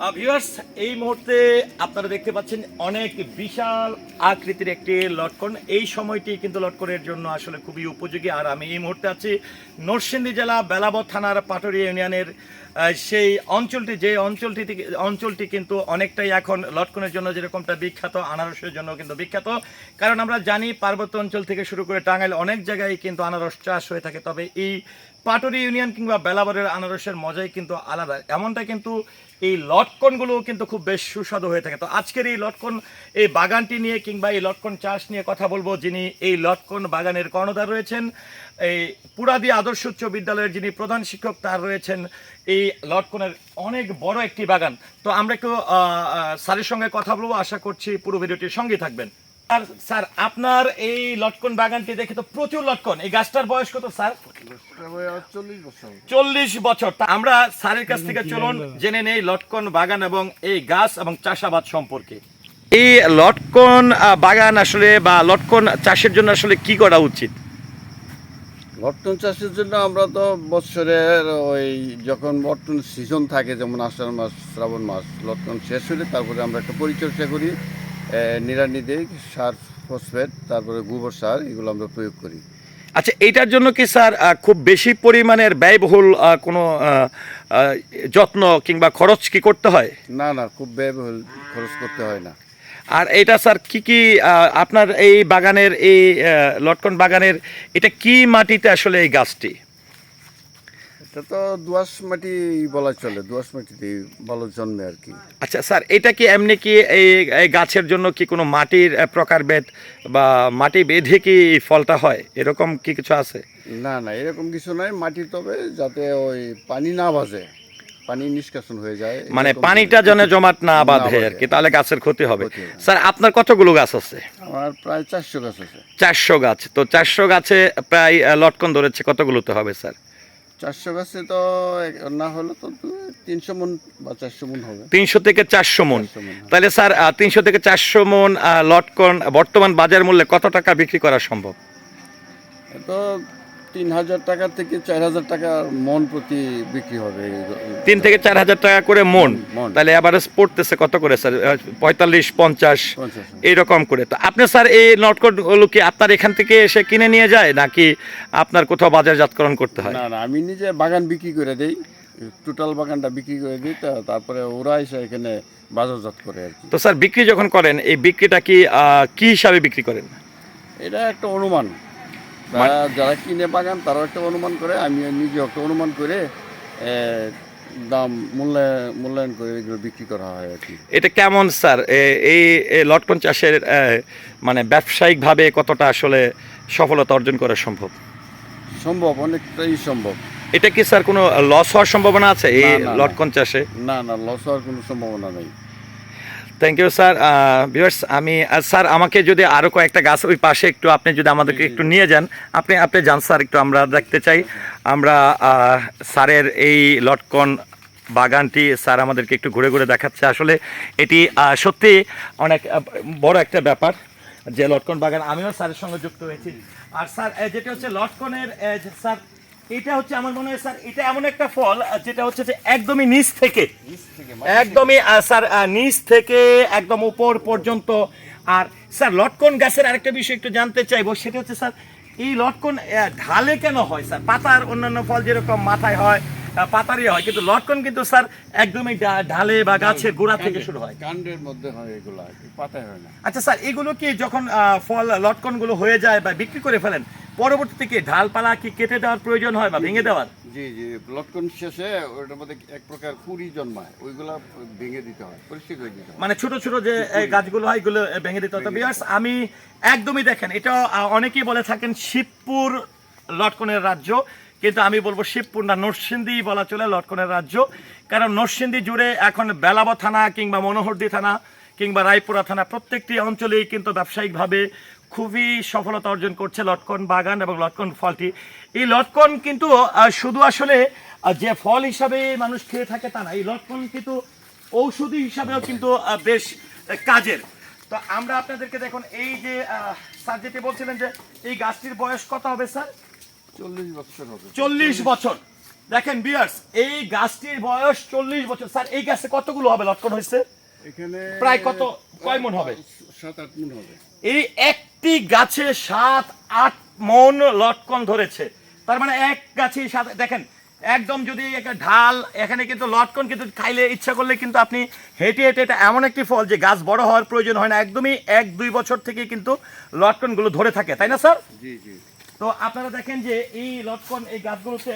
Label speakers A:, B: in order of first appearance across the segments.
A: Viewers এই মুহূর্তে আপনারা দেখতে পাচ্ছেন অনেক বিশাল আকৃতির একটি লটকন। এই সময়টি কিন্তু লটকনের জন্য আসলে খুবই উপযোগী। আর আমি এই মুহূর্তে আছি নরসিংদী জেলা বেলাবর থানার পাটুরি ইউনিয়নের সেই অঞ্চলটি, যে অঞ্চলটি অঞ্চলটি কিন্তু অনেকটাই এখন লটকনের জন্য যেরকমটা বিখ্যাত, আনারসের জন্য কিন্তু বিখ্যাত। কারণ আমরা জানি পার্বত্য অঞ্চল থেকে শুরু করে টাঙ্গাইল অনেক জায়গায় কিন্তু আনারস চাষ হয়ে থাকে। তবে এই পাটুরি ইউনিয়ন কিংবা বেলাবরের আনারসের মজাই কিন্তু আলাদা। এমনটা কিন্তু এই লটকনগুলো কিন্তু খুব বেশ সুস্বাদু হয়ে থাকে। তো আজকের এই লটকন, এই বাগানটি নিয়ে কিংবা এই লটকন চাষ নিয়ে কথা বলব যিনি এই লটকন বাগানের কর্ণধার রয়েছেন। এই পুরাদি আদর্শ উচ্চ বিদ্যালয়ের যিনি প্রধান শিক্ষক, তার রয়েছেন এই লটকনের অনেক বড় একটি বাগান। তো আমরা একটু স্যারের সঙ্গে কথা বলব, আশা করছি পুরো ভিডিওটির সঙ্গে থাকবেন। আর স্যার, আপনার এই লটকন বাগানটি দেখে তো প্রচুর লটকন। এই গাছটার বয়স কত, স্যার?
B: চল্লিশ বছর।
A: তা আমরা স্যারের কাছ থেকে চলুন, জেনে নেই লটকন বাগান এবং এই গাছ এবং চাষাবাদ সম্পর্কে। এই লটকন বাগান আসলে বা লটকন চাষের জন্য আসলে কি করা উচিত?
B: লটকন চাষের জন্য আমরা তো বছরের ওই যখন লটকন সিজন থাকে যেমন আষাঢ় মাস শ্রাবণ মাস লটকন শেষ হলে তারপরে আমরা একটা পরিচর্যা করি এ, নিড়ানি দিই সার ফসফেট তারপরে গোবর সার এগুলো আমরা প্রয়োগ করি।
A: আচ্ছা এইটার জন্য কি স্যার খুব বেশি পরিমাণের ব্যয়বহুল কোনো যত্ন কিংবা খরচ কি করতে হয়?
B: না না খুব ব্যয়বহুল খরচ করতে হয় না।
A: আর এটা স্যার কি কি আপনার এই বাগানের এই লটকন বাগানের এটা কি মাটিতে আসলে এই গাছটি?
B: এটা তো দোয়াশ মাটি বলা চলে দোয়াশ মাটিতেই ভালো জন্মে আর কি।
A: আচ্ছা স্যার এটা কি এমনি কি এই এই গাছের জন্য কি কোনো মাটির প্রকারভেদ বা মাটি বেঁধে কি ফলটা হয়? এরকম কি কিছু আছে?
B: না না এরকম কিছু নাই মাটি তবে যাতে ওই পানি না বাজে পানি নিষ্কাশন হয়ে যায়
A: মানে পানিটা যেন জমাট না বাঁধে। আর কি তাহলে গাছের ক্ষতি হবে। স্যার আপনার কতগুলো গাছ আছে?
B: আমার প্রায় চারশো গাছ আছে।
A: চারশো গাছ তো চারশো গাছে প্রায় লটকন ধরেছে কতগুলোতে হবে স্যার?
B: চারশো গাছে তো না হলে তো তিনশো মন বা চারশো মন হবে।
A: তিনশো থেকে চারশো মন।
B: 400 মণ হবে।
A: তাহলে স্যার তিনশো থেকে চারশো মন লটকন বর্তমান বাজার মূল্যে কত টাকা বিক্রি করা সম্ভব?
B: তো তিন হাজার টাকা থেকে চার হাজার টাকা মন প্রতি বিক্রি হবে
A: তিন থেকে চার হাজার টাকা করে মন। তাহলে অ্যাভারেজ পড়তেছে কত করে স্যার? পঁয়তাল্লিশ পঞ্চাশ এইরকম করে। তো আপনি স্যার এই নটকটগুলো কি আপনার এখান থেকে এসে কিনে নিয়ে যায় নাকি আপনার কোথাও বাজারজাতকরণ করতে হয়?
B: না না আমি নিজে বাগান বিক্রি করে দেই। টোটাল বাগানটা বিক্রি করে দিই তা তারপরে ওরা এসে এখানে বাজারজাত করে আর কি।
A: তো স্যার বিক্রি যখন করেন এই বিক্রিটা কি কি হিসাবে বিক্রি করেন?
B: এটা একটা অনুমান। যারা কিনে বাগান তারাও একটা অনুমান করে আমি নিজে একটা অনুমান করে দাম মূল্যায়ন মূল্যায়ন করে এগুলো বিক্রি করা হয় আর কি।
A: এটা কেমন স্যার? এই লটকন চাষের মানে ব্যবসায়িকভাবে কতটা আসলে সফলতা অর্জন করা সম্ভব?
B: সম্ভব অনেকটাই সম্ভব।
A: এটা কি স্যার কোনো লস হওয়ার সম্ভাবনা আছে এই। লটকন চাষে?
B: না না লস হওয়ার কোনো সম্ভাবনা নেই।
A: থ্যাংক ইউ স্যার ভিউয়ার্স আমি স্যার আমাকে যদি আরও কয়েকটা গাছ ওই পাশে একটু আপনি যদি আমাদেরকে একটু নিয়ে যান আপনি আপনি যান স্যার একটু আমরা দেখতে চাই। আমরা স্যারের এই লটকন বাগানটি স্যার আমাদেরকে একটু ঘুরে ঘুরে দেখাচ্ছে। আসলে এটি আহ, সত্যি অনেক বড় একটা ব্যাপার যে লটকন বাগান। আমিও স্যারের সঙ্গে যুক্ত হয়েছি। আর স্যার যেটা হচ্ছে লটকনের স্যার এটা হচ্ছে আমার মনে হয় স্যার এটা এমন একটা ফল যেটা হচ্ছে যে একদমই নিচ থেকে একদমই স্যার নিচ থেকে একদম উপর পর্যন্ত। আর স্যার লটকন গাছের আরেকটা বিষয় একটু জানতে চাইব সেটা হচ্ছে স্যার এই লটকন ঢালে কেন হয় স্যার? পাতার অন্যান্য ফল যেরকম মাথায় হয় আহ, পাতারই হয়। কিন্তু লটকন কিন্তু স্যার একদমই ঢালে বা গাছের গোড়া থেকে শুরু হয়।
B: কাণ্ডের মধ্যে হয় এগুলো পাতায় হয় না।
A: আচ্ছা স্যার এগুলো কি যখন ফল লটকনগুলো হয়ে যায় বা বিক্রি করে ফেলেন পরবর্তীতে কি ঢালপালা কি কেটে দেওয়ার প্রয়োজন হয় বা ভেঙে দেওয়ার?
B: জি জি লটকন শেষে ওটার মধ্যে এক প্রকার কুড়ি জন্মায় ওইগুলা ভেঙে দিতে হয় পরিষ্কার করে দিতে হয়।
A: মানে ছোট ছোট যে গাছগুলো হয় এগুলো ভেঙে দিতে হতো বিয়ার্স আমি একদমই দেখেন এটা অনেকেই বলে থাকেন শিবপুর লটকনের রাজ্য। কিন্তু আমি বলব শিবপুর না, নরসিংদী বলা চলে লটকনের রাজ্য। কারণ নরসিংদী জুড়ে এখন বেলাব থানা কিংবা মনোহরদি থানা কিংবা রায়পুরা থানা প্রত্যেকটি অঞ্চলেই কিন্তু ব্যবসায়িকভাবে খুবই সফলতা অর্জন করছে লটকন বাগান এবং লটকন ফলটি। এই লটকন কিন্তু শুধু আসলে যে ফল হিসাবে মানুষ খেয়ে থাকে তা না, এই লটকন কিন্তু ঔষধি হিসাবেও কিন্তু বেশ কাজের। তো আমরা আপনাদেরকে দেখুন, এই যে স্যার যেটি বলছিলেন যে এই গাছটির বয়স কত হবে, স্যার?
B: চল্লিশ বছর
A: দেখেন বিয়ার্স এই গাছটির বয়স চল্লিশ বছর। স্যার এই গাছে কতগুলো হবে? লটকন হয়েছে?
B: এখানে
A: প্রায় কত? কয় মন হবে?
B: সাত আট মন হবে।
A: এই একটি গাছে সাত আট মন লটকন ধরেছে। তার মানে এক গাছে সাত দেখেন একদম যদি একটা ঢাল এখানে কিন্তু লটকন কিন্তু খাইলে ইচ্ছা করলে কিন্তু আপনি হেঁটে হেঁটে এটা এমন একটি ফল যে গাছ বড় হওয়ার প্রয়োজন হয় না। একদমই এক দুই বছর থেকে কিন্তু লটকনগুলো ধরে থাকে। তাই না স্যার?
B: জি জি।
A: তো আপনারা দেখেন যে এই লটকন, এই গাছগুলোতে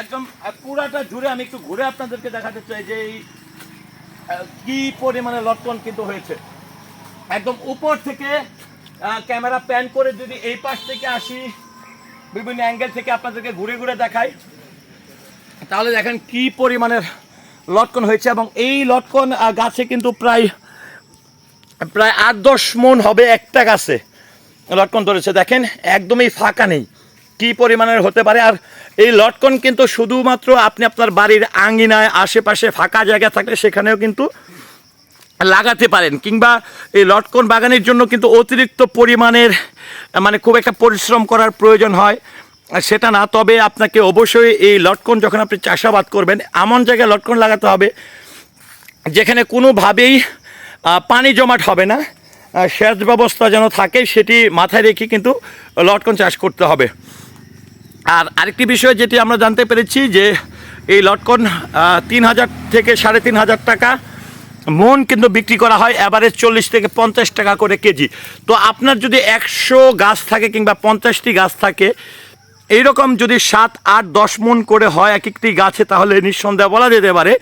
A: একদম পুরাটা জুড়ে আমি একটু ঘুরে আপনাদেরকে দেখাতে চাই যে এই কি পরিমাণে লটকন কিন্তু হয়েছে। একদম উপর থেকে ক্যামেরা প্যান করে যদি এই পাশ থেকে আসি, বিভিন্ন অ্যাঙ্গেল থেকে আপনাদেরকে ঘুরে ঘুরে দেখাই, তাহলে দেখেন কি পরিমাণের লটকন হয়েছে এবং এই লটকন গাছে কিন্তু প্রায় প্রায় আট দশ মন হবে একটা গাছে। লটকন ধরেছে। দেখেন, একদমই ফাঁকা নেই। কি পরিমাণের হতে পারে? আর এই লটকন কিন্তু শুধুমাত্র আপনি আপনার বাড়ির আঙ্গিনায় আশেপাশে ফাঁকা জায়গা থাকলে সেখানেও কিন্তু লাগাতে পারেন। কিংবা এই লটকন বাগানের জন্য কিন্তু অতিরিক্ত পরিমাণের মানে খুব একটা পরিশ্রম করার প্রয়োজন হয়। সেটা না, তবে আপনাকে অবশ্যই এই লটকন যখন আপনি চাষাবাদ করবেন, এমন জায়গায় লটকন লাগাতে হবে যেখানে কোনোভাবেই পানি জমাট হবে না। সেচ ব্যবস্থা যেন থাকে, সেটি মাথায় রেখে কিন্তু লটকন চাষ করতে হবে। আর আরেকটি বিষয় যেটি আমরা জানতে পেরেছি যে এই লটকন তিন হাজার থেকে সাড়ে তিন হাজার টাকা মন কিন্তু বিক্রি করা হয় অ্যাভারেজ চল্লিশ থেকে পঞ্চাশ টাকা করে কেজি। তো আপনার যদি একশো গাছ থাকে কিংবা পঞ্চাশটি গাছ থাকে, এইরকম যদি সাত, আট, দশ মন করে হয় এক একটি গাছে, তাহলে নিঃসন্দেহে বলা যেতে পারে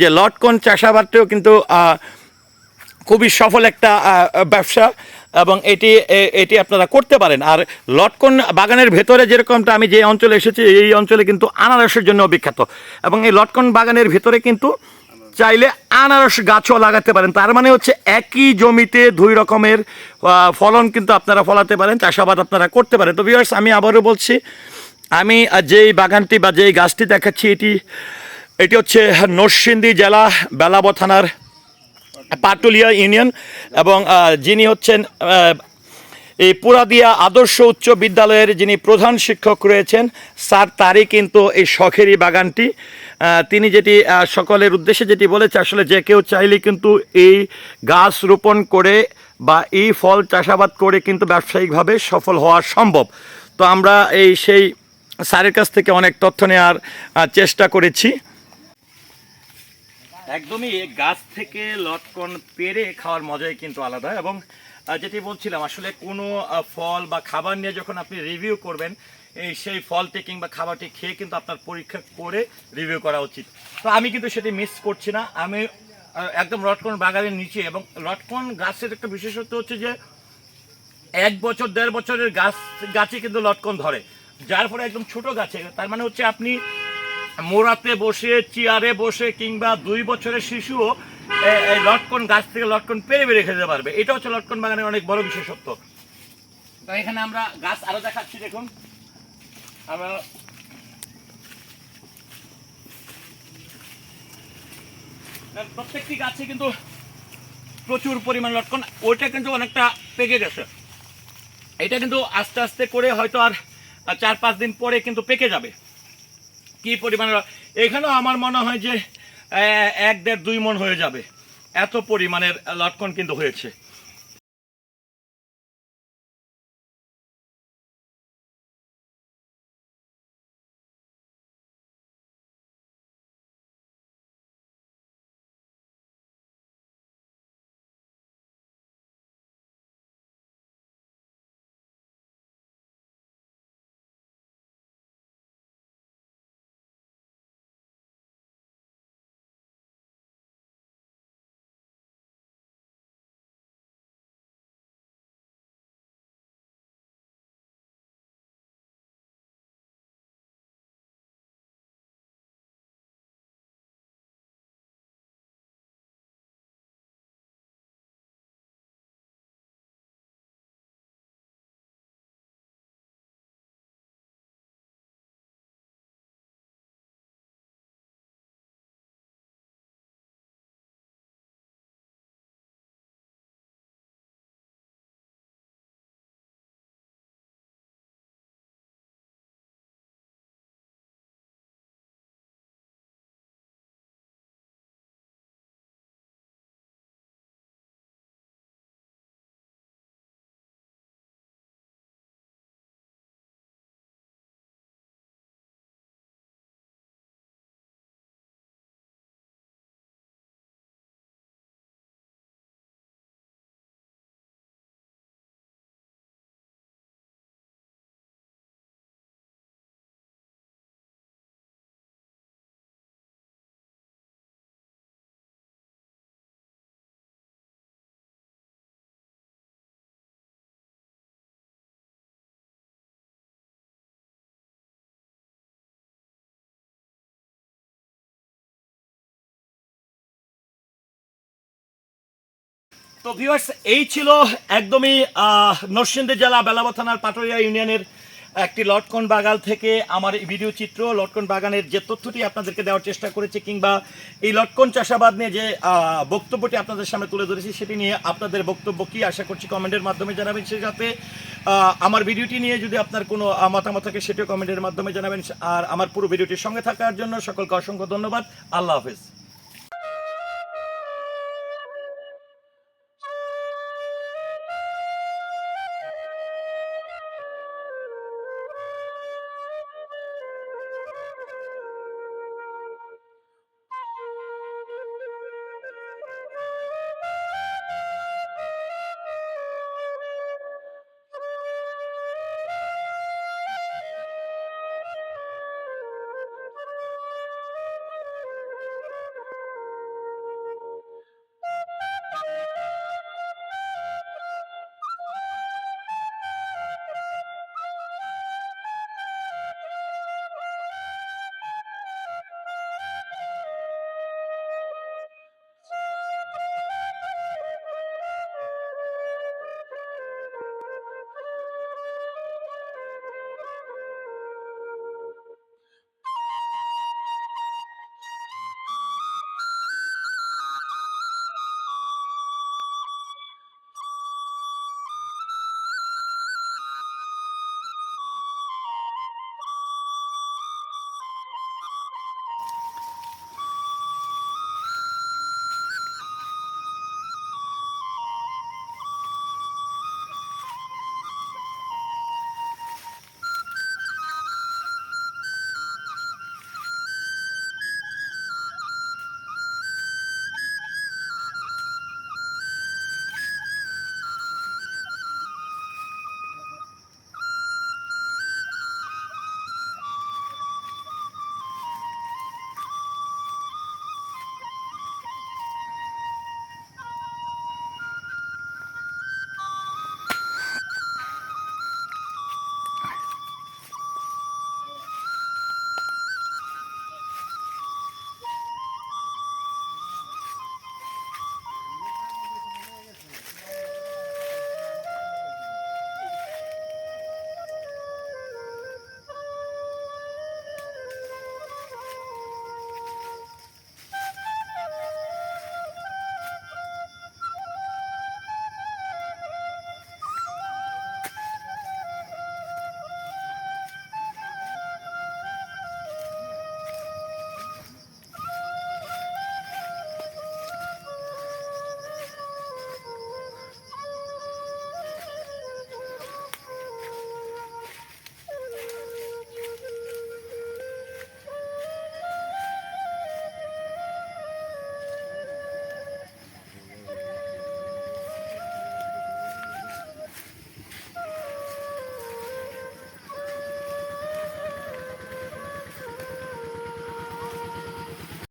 A: যে লটকন চাষাবাদটিও কিন্তু খুবই সফল একটা ব্যবসা এবং এটি এটি আপনারা করতে পারেন। আর লটকন বাগানের ভেতরে যেরকমটা আমি যে অঞ্চলে এসেছি, এই অঞ্চলে কিন্তু আনারসের জন্য বিখ্যাত। এবং এই লটকন বাগানের ভেতরে কিন্তু চাইলে আনারস গাছও লাগাতে পারেন। তার মানে হচ্ছে একই জমিতে দুই রকমের ফলন কিন্তু আপনারা ফলাতে পারেন, চাষাবাদ আপনারা করতে পারেন। তো ভিউয়ার্স আমি আবারও বলছি, আমি যেই বাগানটি বা যেই গাছটি দেখাচ্ছি, এটি এটি হচ্ছে নরসিংদী জেলা বেলাব থানার পাটুলিয়া ইউনিয়ন এবং যিনি হচ্ছেন এই পুরাদিয়া আদর্শ উচ্চ বিদ্যালয়ের যিনি প্রধান শিক্ষক রয়েছেন, স্যার তারই কিন্তু এই শখেরই বাগানটি। তিনি যেটি সকলের উদ্দেশ্যে যেটি বলেছে, আসলে যে কেউ চাইলে কিন্তু এই গাছ রোপণ করে বা এই ফল চাষাবাদ করে কিন্তু ব্যবসায়িকভাবে সফল হওয়া সম্ভব। তো আমরা এই সেই স্যারের কাছ থেকে অনেক তথ্য নেওয়ার চেষ্টা করেছি। একদমই গাছ থেকে লটকন পেরে খাওয়ার মজাই কিন্তু আলাদা এবং যেটি বলছিলাম, আসলে কোনো ফল বা খাবার নিয়ে যখন আপনি রিভিউ করবেন, এই সেই ফলটি কিংবা খাবারটি খেয়ে কিন্তু আপনার পরীক্ষা করে রিভিউ করা উচিত। তো আমি কিন্তু সেটি মিস করছি না। আমি একদম লটকন বাগানের নিচে এবং লটকন গাছের একটা বিশেষত্ব হচ্ছে যে, এক বছর, দেড় বছরের গাছ গাছে কিন্তু লটকন ধরে। যার ফলে একদম ছোট গাছে, তার মানে হচ্ছে আপনি মোড়াতে বসে, চেয়ারে বসে কিংবা দুই বছরের শিশুও এই লটকন গাছ থেকে লটকন পেরে বেড়ে খেতে পারবে। এটা হচ্ছে লটকন বাগানের অনেক বড় বিশেষত্ব। তো এখানে আমরা গাছ আরও দেখাচ্ছি, দেখুন। আমরা প্রত্যেকটি গাছে কিন্তু প্রচুর পরিমাণ লটকন। ওইটা কিন্তু অনেকটা পেকে গেছে। এটা কিন্তু আস্তে আস্তে করে হয়তো আর চার পাঁচ দিন পরে কিন্তু পেকে যাবে। কি পরিমাণে এখানেও আমার মনে হয় যে এক দেড় দুই মন হয়ে যাবে। এত পরিমাণের লটকন কিন্তু হয়েছে। তো ভিউয়ার্স এই ছিল একদমই নরসিংদী জেলা বেলাবা থানার পাটুরিয়া ইউনিয়নের একটি লটকন বাগান থেকে আমার ভিডিও চিত্র। লটকন বাগানের যে তথ্যটি আপনাদেরকে দেওয়ার চেষ্টা করেছি কিংবা এই লটকন চাষাবাদ নিয়ে যে বক্তব্যটি আপনাদের সামনে তুলে ধরেছি, সেটি নিয়ে আপনাদের বক্তব্য কি আশা করছি কমেন্টের মাধ্যমে জানাবেন। সেই সাথে আমার ভিডিওটি নিয়ে যদি আপনার কোনো মতামত থাকে, সেটিও কমেন্টের মাধ্যমে জানাবেন। আর আমার পুরো ভিডিওটির সঙ্গে থাকার জন্য সকলকে অসংখ্য ধন্যবাদ। আল্লাহ হাফেজ।